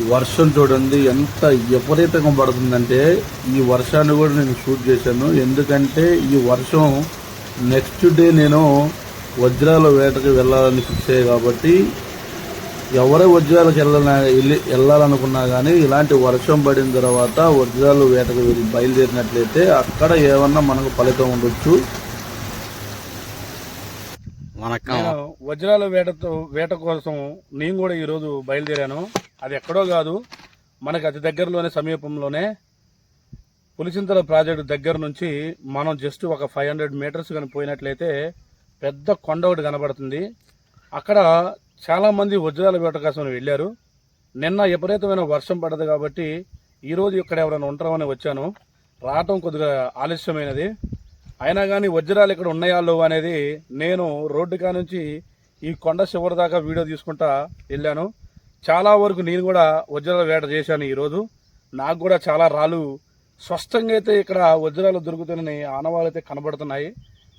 ఈ వర్షం చూడండి ఎంత విపరీతంగా పడుతుందంటే ఈ వర్షాన్ని కూడా నేను షూట్ చేశాను. ఎందుకంటే ఈ వర్షం నెక్స్ట్ డే నేను వజ్రాల వేటకి వెళ్ళాలని ఫిక్స్ అయ్యాయి కాబట్టి ఎవరే వజ్రాలకు వెళ్ళాల వెళ్ళి వెళ్ళాలనుకున్నా కానీ ఇలాంటి వర్షం పడిన తర్వాత వజ్రాలు వేటకు వెళ్ళి బయలుదేరినట్లయితే అక్కడ ఏమన్నా మనకు ఫలితం ఉండొచ్చు. వజ్రాల వేటతో వేట కోసం నేను కూడా ఈరోజు బయలుదేరాను. అది ఎక్కడో కాదు. మనకి అతి దగ్గరలోనే సమీపంలోనే పులిచింతల ప్రాజెక్టు దగ్గర నుంచి మనం జస్ట్ ఒక ఫైవ్ హండ్రెడ్ మీటర్స్ కానీ పోయినట్లయితే పెద్ద కొండ ఒకటి కనబడుతుంది. అక్కడ చాలామంది వజ్రాల వేట కోసం వెళ్ళారు. నిన్న విపరీతమైన వర్షం పడ్డది కాబట్టి ఈరోజు ఇక్కడ ఎవరైనా ఉంటామని వచ్చాను. రావటం కొద్దిగా ఆలస్యమైనది. అయినా కానీ వజ్రాలు ఇక్కడ ఉన్నాయా లేవు అనేది నేను రోడ్డు కానుంచి ఈ కొండ చివరి దాకా వీడియో తీసుకుంటా వెళ్ళాను. చాలా వరకు నేను కూడా వజ్రాల వేట చేశాను ఈరోజు. నాకు కూడా చాలా రాళ్ళు స్పష్టంగా అయితే ఇక్కడ వజ్రాలు దొరుకుతున్నాయని ఆనవాళ్ళు అయితే కనబడుతున్నాయి.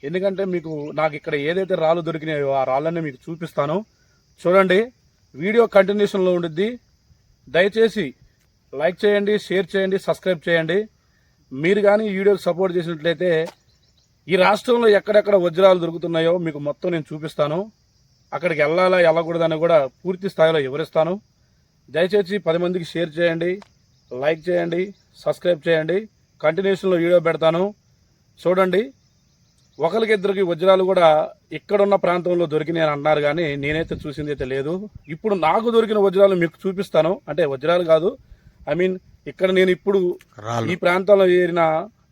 ఎందుకంటే మీకు నాకు ఇక్కడ ఏదైతే రాళ్ళు దొరికినాయో ఆ రాళ్ళని మీకు చూపిస్తాను. చూడండి వీడియో కంటిన్యూషన్లో ఉండిద్ది. దయచేసి లైక్ చేయండి షేర్ చేయండి సబ్స్క్రైబ్ చేయండి. మీరు కానీ ఈ వీడియోకి సపోర్ట్ చేసినట్లయితే ఈ రాష్ట్రంలో ఎక్కడెక్కడ వజ్రాలు దొరుకుతున్నాయో మీకు మొత్తం నేను చూపిస్తాను. అక్కడికి వెళ్ళాలా వెళ్ళకూడదని కూడా పూర్తి స్థాయిలో వివరిస్తాను. దయచేసి పది మందికి షేర్ చేయండి లైక్ చేయండి సబ్స్క్రైబ్ చేయండి. కంటిన్యూషన్లో వీడియో పెడతాను. చూడండి ఒకరికిద్దరికి వజ్రాలు కూడా ఇక్కడున్న ప్రాంతంలో దొరికినాయి అని అన్నారు కానీ నేనైతే చూసింది అయితే లేదు. ఇప్పుడు నాకు దొరికిన వజ్రాలు మీకు చూపిస్తాను. అంటే వజ్రాలు కాదు ఐ మీన్ ఇక్కడ నేను ఇప్పుడు ఈ ప్రాంతంలో ఏరిన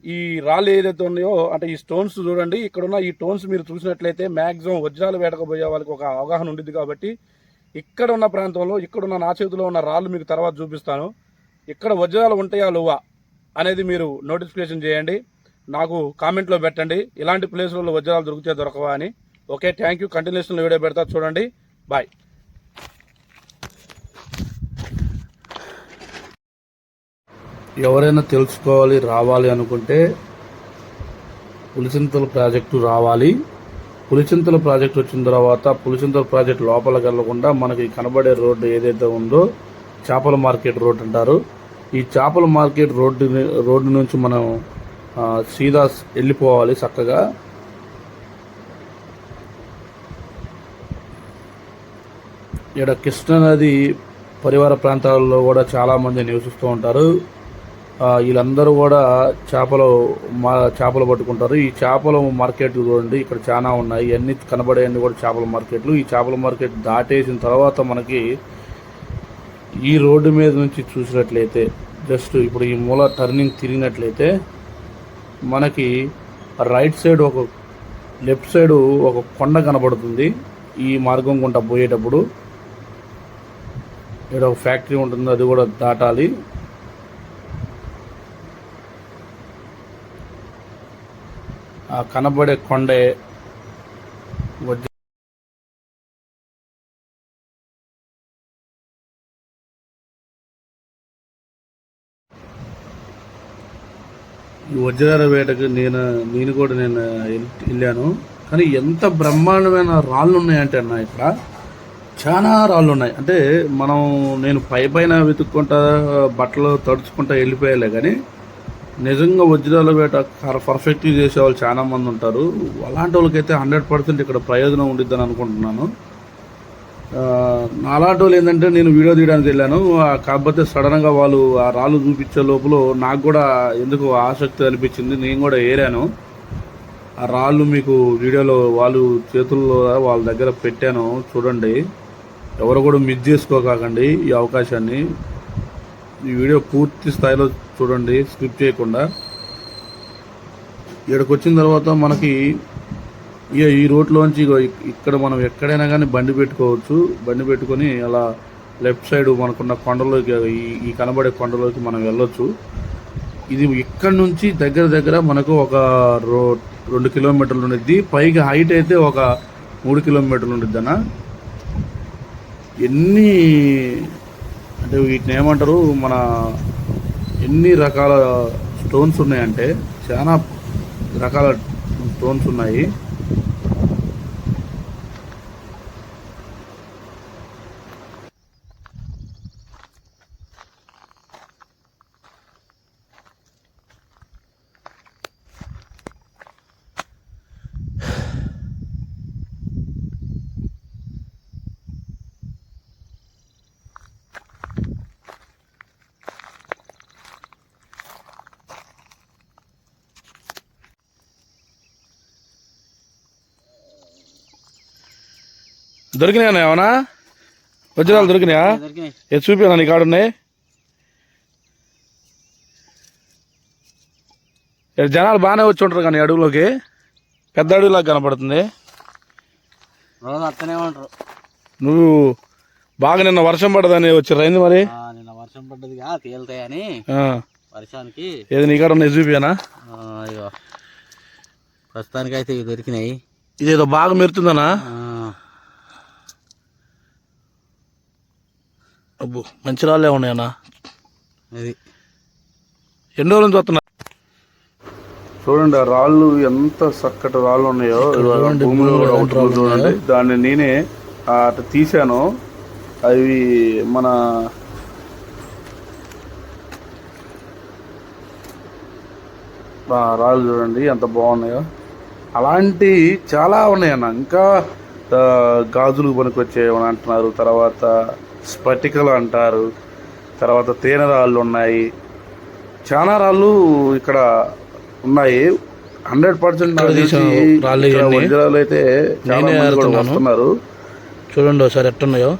ఈ రాళ్ళు ఏదైతే ఉన్నాయో అంటే ఈ స్టోన్స్ చూడండి ఇక్కడ ఉన్న ఈ స్టోన్స్ మీరు చూసినట్లయితే మ్యాక్సిమం వజ్రాలు వేటకపోయే వాళ్ళకి ఒక అవగాహన ఉండిద్ది కాబట్టి ఇక్కడ ఉన్న ప్రాంతంలో ఇక్కడ ఉన్న నా చేతిలో ఉన్న రాళ్ళు మీకు తర్వాత చూపిస్తాను. ఇక్కడ వజ్రాలు ఉంటాయా లువా అనేది మీరు నోటిఫికేషన్ చేయండి. నాకు కామెంట్లో పెట్టండి. ఇలాంటి ప్లేసులలో వజ్రాలు దొరికితే దొరకవా అని. ఓకే థ్యాంక్ యూ కంటిన్యూషన్లో వీడియో పెడతా చూడండి. బాయ్ ఎవరైనా తెలుసుకోవాలి రావాలి అనుకుంటే పులిచింతల ప్రాజెక్టు రావాలి. పులిచింతల ప్రాజెక్టు వచ్చిన తర్వాత పులిచింతల ప్రాజెక్టు లోపలికి వెళ్ళకుండా మనకి కనబడే రోడ్డు ఏదైతే ఉందో చేపల మార్కెట్ రోడ్ అంటారు. ఈ చేపల మార్కెట్ రోడ్డు రోడ్డు నుంచి మనం సీదా వెళ్ళిపోవాలి చక్కగా. ఇక్కడ కృష్ణానది పరివార ప్రాంతాల్లో కూడా చాలామంది నివసిస్తూ ఉంటారు. వీళ్ళందరూ కూడా చేపలు మా చేపలు పట్టుకుంటారు. ఈ చేపల మార్కెట్ చూడండి ఇక్కడ చాలా ఉన్నాయి. అన్ని కనబడేవన్నీ కూడా చేపల మార్కెట్లు. ఈ చేపల మార్కెట్ దాటేసిన తర్వాత మనకి ఈ రోడ్డు మీద నుంచి చూసినట్లయితే జస్ట్ ఇప్పుడు ఈ మూల టర్నింగ్ తిరిగినట్లయితే మనకి రైట్ సైడ్ ఒక లెఫ్ట్ సైడ్ ఒక కొండ కనబడుతుంది. ఈ మార్గం గుంట పోయేటప్పుడు ఇక్కడ ఒక ఫ్యాక్టరీ ఉంటుంది అది కూడా దాటాలి. ఆ కనబడే కొండే వజ్ర ఈ వజ్రాల వేటకు నేను నేను కూడా నేను వెళ్ళాను. కానీ ఎంత బ్రహ్మాండమైన రాళ్ళు ఉన్నాయంటే అన్న ఇక్కడ. చాలా రాళ్ళు ఉన్నాయి. అంటే మనం నేను పై పైన వెతుక్కుంటా బట్టలు తడుచుకుంటా వెళ్ళిపోయాలే కానీ నిజంగా వజ్రాల వేట పర్ఫెక్ట్గా చేసే వాళ్ళు చాలా మంది ఉంటారు. అలాంటి వాళ్ళకైతే హండ్రెడ్ పర్సెంట్ ఇక్కడ ప్రయోజనం ఉండిద్దని అనుకుంటున్నాను. నాలాంటి అలాంటి వాళ్ళు ఏంటంటే నేను వీడియో తీయడానికి వెళ్ళాను. కాకపోతే సడన్గా వాళ్ళు ఆ రాళ్ళు చూపించే లోపల నాకు కూడా ఎందుకు ఆసక్తి అనిపించింది. నేను కూడా ఏరాను. ఆ రాళ్ళు మీకు వీడియోలో వాళ్ళు చేతుల్లో వాళ్ళ దగ్గర పెట్టాను. చూడండి. ఎవరు కూడా మిస్ చేసుకోకండి ఈ అవకాశాన్ని. ఈ వీడియో పూర్తి స్థాయిలో చూడండి స్కిప్ చేయకుండా. ఇక్కడికి వచ్చిన తర్వాత మనకి ఇక ఈ రోడ్లోంచి ఇగో ఇక్కడ మనం ఎక్కడైనా కానీ బండి పెట్టుకోవచ్చు. బండి పెట్టుకొని అలా లెఫ్ట్ సైడ్ మనకున్న కొండలోకి ఈ ఈ కనబడే కొండలోకి మనం వెళ్ళొచ్చు. ఇది ఇక్కడ నుంచి దగ్గర దగ్గర మనకు ఒక రో రెండు కిలోమీటర్లు ఉండిద్ది. పైకి హైట్ అయితే ఒక మూడు కిలోమీటర్లు ఉండిద్ది అన్న ఎన్ని అంటే వీటిని ఏమంటారు? మన ఎన్ని రకాల స్టోన్స్ ఉన్నాయంటే చాలా రకాల స్టోన్స్ ఉన్నాయి. దొరికినాయా ఏమన్నా వజ్రాలు దొరికినాయా? ఏ చూపినా నీ కాడున్నాయి ఇక్కడ జనాలు బాగానే వచ్చి ఉంటారు కానీ అడవులోకి. పెద్ద అడవిలాగా కనపడుతుంది. రోజు అత్తనే ఉంటారు. నువ్వు బాగా నిన్న వర్షం పడదని వచ్చి రైంది మరి? నిన్న వర్షం పడ్డదిగా తేలుతాయని. వర్షానికి. ఏది నీ కాడ ఉన్నాయి చూపియానా ప్రస్తుతానికి అయితే ఇవి దొరికినాయి. ఇదేదో బాగా మెరుతుందనా? అబ్బో మంచి రాళ్ళే ఉన్నాయన్నా. ఇది ఎన్ని రోజుల నుంచి వస్తున్నా? చూడండి ఆ రాళ్ళు ఎంత చక్కటి రాళ్ళు ఉన్నాయో. భూమిలో కూడా చూడండి. దాన్ని నేనే అటు తీశాను. అవి మన రాళ్ళు చూడండి ఎంత బాగున్నాయో. అలాంటి చాలా ఉన్నాయన్న. ఇంకా గాజులు పనికొచ్చేవని అంటున్నారు. తర్వాత స్పటికలు అంటారు. తర్వాత తేనె రాళ్ళు ఉన్నాయి. చాలా రాళ్ళు ఇక్కడ ఉన్నాయి. హండ్రెడ్ పర్సెంట్ వజ్రాలు అయితే వస్తున్నారు. చూడండి ఒకసారి ఎట్టున్నాయో.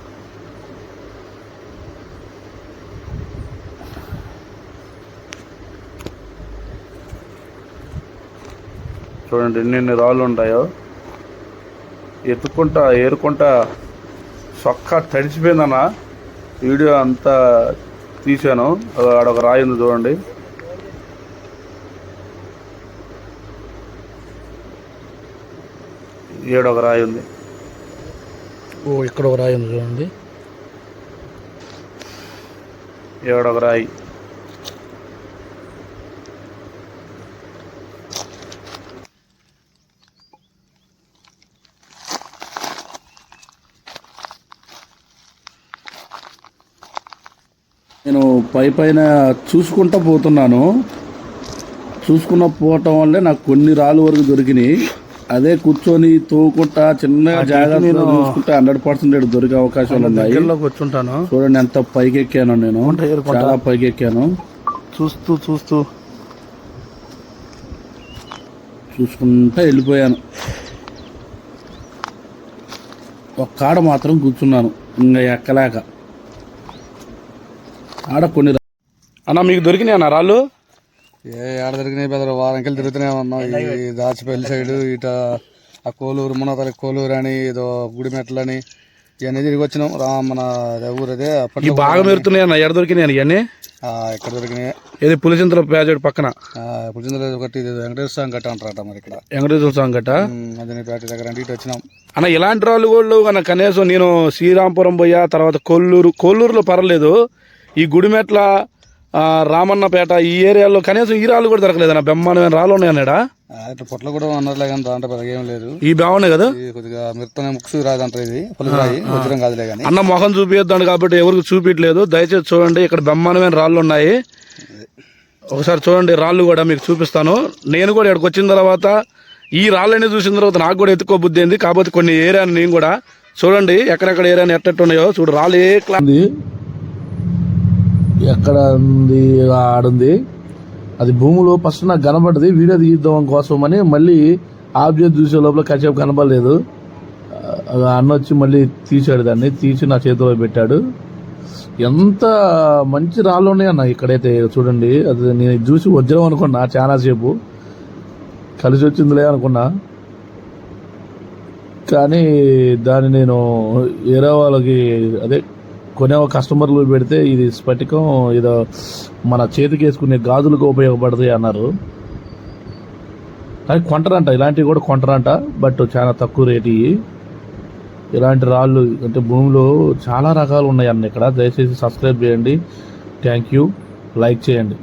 చూడండి ఎన్నెన్ని రాళ్ళు ఉంటాయో. ఎత్తుకుంటా ఏరుకుంటా సొక్క తడిచిపోయిందన్న. వీడియో అంతా తీశాను. ఆడొక రాయి ఉంది చూడండి. ఏడొక రాయి ఉంది. ఓ ఇక్కడ ఒక రాయి ఉంది చూడండి. ఏడొక రాయి. నేను పై పైన చూసుకుంటా పోతున్నాను. చూసుకున్న పోవటం వల్లే నాకు కొన్ని రాళ్ళు వరకు దొరికినాయి. అదే కూర్చొని తోకుంటా చిన్నగా జాగ్రత్తగా చూసుకుంటే హండ్రెడ్ పర్సెంట్ దొరికే అవకాశాలు ఉన్నాయి. వచ్చుంటాను. చూడండి ఎంత పైకి ఎక్కాను నేను చాలా పైకి ఎక్కాను చూస్తూ చూస్తూ. చూసుకుంటా వెళ్ళిపోయాను. ఒక కాడ మాత్రం కూర్చున్నాను. ఇంకా ఎక్కలేక. ఆడ కొన్ని అన్న మీకు దొరికినాయి అన్న రాళ్ళు? ఏ ఆడ దొరికినాయి పెద్ద వారంకెళ్ళి తిరుగుతూనే ఉన్నాం ఈ దాచిపల్లి సైడ్ ఇట ఆ కోలూరు మునతల కోలూరు అని ఏదో గుడిమెట్లని ఇవన్నీ తిరిగి వచ్చినాం. రా మన ఊరు అదే బాగా మెరుతున్నాయి అన్న. ఎడ దొరికినాయి అన్న ఇవన్నీ ఆ, ఎక్కడ దొరికినాయి? ఏది పులిచింతల ప్యాజెడ్ పక్కన? పులిచిందలో ఒకటి వెంకటేశ్వర స్వామి కట్ట అంటారట మరి ఇక్కడ. వెంకటేశ్వర స్వామి గట్ట మదనపేట దగ్గర అంటే ఇటు వచ్చినాం. అన్న ఇలాంటి రాళ్ళు కూడా అన్న. కనీసం నేను శ్రీరాంపురం పోయా తర్వాత కొల్లూరు కొల్లూరులో పర్లేదు. ఈ గుడిమెట్ల రామన్నపేట ఈ ఏరియాలో కనీసం ఈ రాళ్ళు కూడా దొరకలేదు అన్న బ్రహ్మాండమైన రాళ్ళు ఉన్నాయి అన్నాడా పొట్లు కూడా అన్నట్లే కానీ దాంట్లో పెద్దగా ఏం లేదు. ఈ బాగున్నాయి కదా? ఇది కొద్దిగా మిరతనే ముక్సు రాదంటారు ఇది పులుసు రాయి వజ్రం కాదులే కానీ. అన్న మొహం చూపించద్దాను కాబట్టి ఎవరికి చూపించలేదు దయచేసి చూడండి ఇక్కడ బ్రహ్మాండమైన రాళ్ళు ఉన్నాయి. ఒకసారి చూడండి రాళ్ళు కూడా మీకు చూపిస్తాను. నేను కూడా ఇక్కడికి వచ్చిన తర్వాత ఈ రాళ్ళని చూసిన తర్వాత నాకు కూడా ఎత్తుకో బుద్ధి అయింది కాకపోతే కొన్ని ఏరియాని నేను కూడా చూడండి ఎక్కడెక్కడ ఏరియాని ఎట్టెట్టు ఉన్నాయో చూడు రాళ్ళు ఏ క్లా ఎక్కడ ఉంది? ఆడుంది అది భూమిలో ఫస్ట్ నాకు కనబడ్డది. వీడియో తీద్దాం కోసం అని మళ్ళీ ఆబ్జెక్ట్ చూసే లోపల కాసేపు కనబడలేదు. అన్న వచ్చి మళ్ళీ తీసాడు దాన్ని. తీసి నా చేతిలో పెట్టాడు. ఎంత మంచి రాళ్ళు ఉన్నాయన్న ఇక్కడైతే చూడండి. అది నేను చూసి వజ్రం అనుకున్నా చాలా సేపు. కలిసి వచ్చిందిలే అనుకున్నా. కానీ దాన్ని నేను ఏరే వాళ్ళకి అదే కొనే కస్టమర్లు పెడితే ఇది స్ఫటికం ఏదో మన చేతికి వేసుకునే గాజులకు ఉపయోగపడుతుంది అన్నారు. కానీ కొంటరంట ఇలాంటివి కూడా కొంటరంట బట్ చాలా తక్కువ రేటు ఇలాంటి రాళ్ళు అంటే భూమిలో చాలా రకాలు ఉన్నాయి అన్న ఇక్కడ. దయచేసి సబ్స్క్రైబ్ చేయండి. Thank you. లైక్ చేయండి.